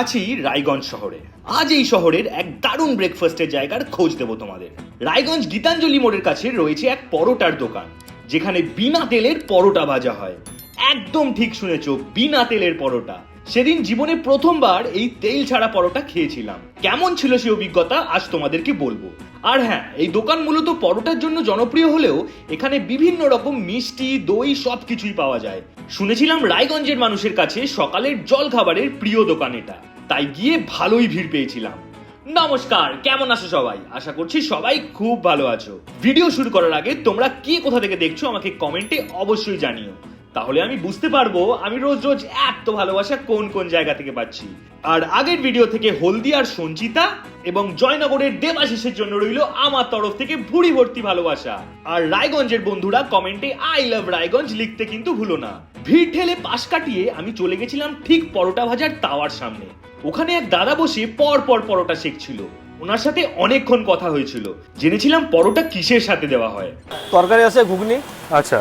আছি রায়গঞ্জ শহরে। আজ এই শহরের এক দারুণ ব্রেকফাস্টের জায়গার খোঁজ দেবো তোমাদের। রায়গঞ্জ গীতাঞ্জলি মোড়ের কাছে রয়েছে এক পরোটার দোকান, যেখানে বিনা তেলের পরোটা ভাজা হয়। একদম ঠিক শুনেছ, বিনা তেলের পরোটা। সেদিন জীবনে প্রথমবার এই তেল ছাড়া পরোটা খেয়েছিলাম। কেমন ছিল সেই অভিজ্ঞতা, আজ তোমাদেরকে বলব। আর হ্যাঁ এই দোকান মূলত পরোটার জন্য জনপ্রিয় হলেও এখানে বিভিন্ন রকম মিষ্টি, দই সব কিছুই পাওয়া যায়। শুনেছিলাম রায়গঞ্জের মানুষের কাছে সকালের জল খাবারের প্রিয় দোকান এটা। তাই গিয়ে ভালোই ভিড় পেয়েছিলাম। নমস্কার, কেমন আছো সবাই? আশা করছি সবাই খুব ভালো আছো। ভিডিও শুরু করার আগে তোমরা কে কোথা থেকে দেখছ আমাকে কমেন্টে অবশ্যই জানিও। তাহলে আমি বুঝতে পারব আমি রোজ রোজ এত ভালোবাসা কোন কোন জায়গা থেকে পাচ্ছি। আর আগের ভিডিও থেকে হলদিয়ার সঞ্চিতা এবং জয়নগরের দেবাশিসের জন্য রইল আমার তরফ থেকে ভুড়ি ভর্তি ভালোবাসা। আর রায়গঞ্জের বন্ধুরা কমেন্টে আই লাভ রায়গঞ্জ লিখতে কিন্তু ভুলো না। ভিড় ঠেলে পাশ কাটিয়ে আমি চলে গেছিলাম ঠিক পরোটা ভাজার তাওয়ার সামনে। ওখানে এক দাদা বসে পর পর পরোটা শেখছিল। ওনার সাথে অনেকক্ষণ কথা হয়েছিল। জেনেছিলাম পরোটা কিসের সাথে দেওয়া হয়। তরকারি আছে ঘুগনি। আচ্ছা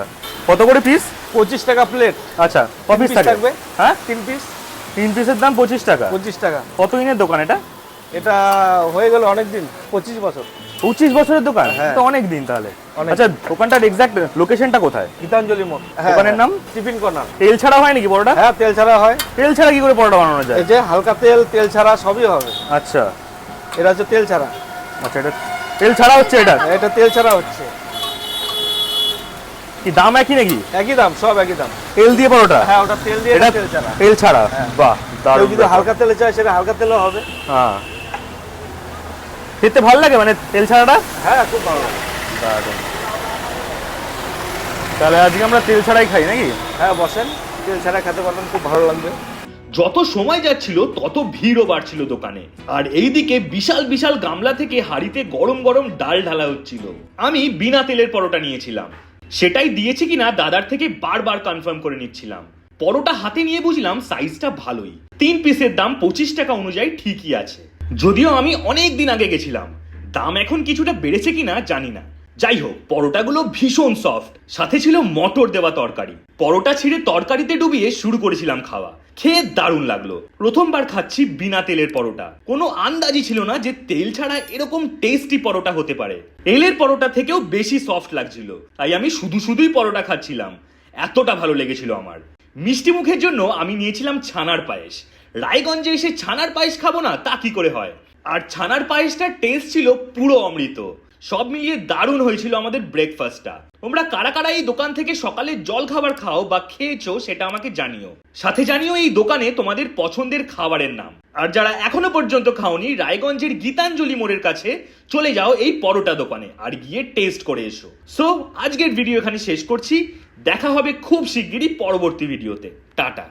কত করে পিস পঁচিশ টাকা প্লেট আচ্ছা পিস থাকবে। হ্যাঁ? তিন পিস তিন পিসের দাম পঁচিশ টাকা। পঁচিশ টাকা। কত দিনের দোকান এটা? এটা হয়ে গেল অনেক দিন পঁচিশ বছর। পঁচিশ বছরের দোকান? হ্যাঁ। তো অনেক দিন তাহলে। আচ্ছা দোকানটার এক্সাক্ট লোকেশনটা কোথায়? গীতাঞ্জলি মোড়। দোকানের নাম? Tiffin corner. তেল ছাড়া হয় নাকি পরোটা? হ্যাঁ তেল ছাড়া হয়। তেল ছাড়া কি করে পরোটা বানানো যায়? এই যে হালকা তেল তেল ছাড়া সবই হবে। আচ্ছা। এটা হচ্ছে তেল ছাড়া। আচ্ছা এটা তেল ছাড়া হচ্ছে এটা? এটা তেল ছাড়া হচ্ছে। কি দাম একই নাকি? একই দাম সব একই দাম। তেল দিয়ে পরোটা? হ্যাঁ ওটা তেল দিয়ে এটা তেল ছাড়া। তেল ছাড়া? হ্যাঁ। বাহ দারুণ যদি হালকা তেলে চায় সেটা হালকা তেলও হবে। হ্যাঁ। খেতে ভালো লাগে মানে তেল ছাড়াটা? হ্যাঁ খুব ভালো দারুণ। তাহলে আজকে আমরা তেল ছাড়াই খাই নাকি? হ্যাঁ বসেন। তেল ছাড়া খেতে পারবেন খুব ভালো লাগবে। যত সময় যাচ্ছিল তত ভিড়ও বাড়ছিল দোকানে। আর এইদিকে বিশাল বিশাল গামলা থেকে হাড়িতে গরম গরম ডাল ঢালা হচ্ছিল। আমি বিনা তেলের পরোটা নিয়েছিলাম। সেটাই দিয়েছে কিনা দাদার থেকে বারবার কনফার্ম করে নিচ্ছিলাম। পরোটা হাতে নিয়ে বুঝলাম সাইজটা ভালোই। তিন পিসের দাম পঁচিশ টাকা অনুযায়ী ঠিকই আছে। যদিও আমি অনেক দিন আগে গেছিলাম। দাম এখন কিছুটা বেড়েছে কিনা জানি না। যাই হোক, পরোটাগুলো ভীষণ সফট সাথে ছিল মটর দেওয়া তরকারি। পরোটা ছিঁড়ে তরকারিতে ডুবিয়ে শুরু করেছিলাম খাওয়া। খেয়ে দারুণ লাগল। প্রথমবার খাচ্ছি বিনা তেলের পরোটা। কোনো আন্দাজই ছিল না যে তেল ছাড়া এরকম টেস্টি পরোটা হতে পারে। তেলের পরোটা থেকেও বেশি সফট লাগছিল। তাই আমি শুধু শুধুই পরোটা খাচ্ছিলাম। এতটা ভালো লেগেছিল আমার। মিষ্টি মুখের জন্য আমি নিয়েছিলাম ছানার পায়েস। রায়গঞ্জে এসে ছানার পায়েস খাব না, তা কি করে হয়? আর ছানার পায়েসটার টেস্ট ছিল পুরো অমৃত। সব মিলিয়ে দারুণ হয়েছিল আমাদের ব্রেকফাস্টটা তোমরা কারা কারা এই দোকান থেকে সকালে জল খাবার খাও বা খেয়েছো সেটা আমাকে জানিও। সাথে জানিও এই দোকানে তোমাদের পছন্দের খাবারের নাম। আর যারা এখনও পর্যন্ত খাওনি, রায়গঞ্জের গীতাঞ্জলি মোড়ের কাছে চলে যাও এই পরোটা দোকানে আর গিয়ে টেস্ট করে এসো। সো আজকের ভিডিও এখানে শেষ করছি। দেখা হবে খুব শিগগিরই পরবর্তী ভিডিওতে টাটা।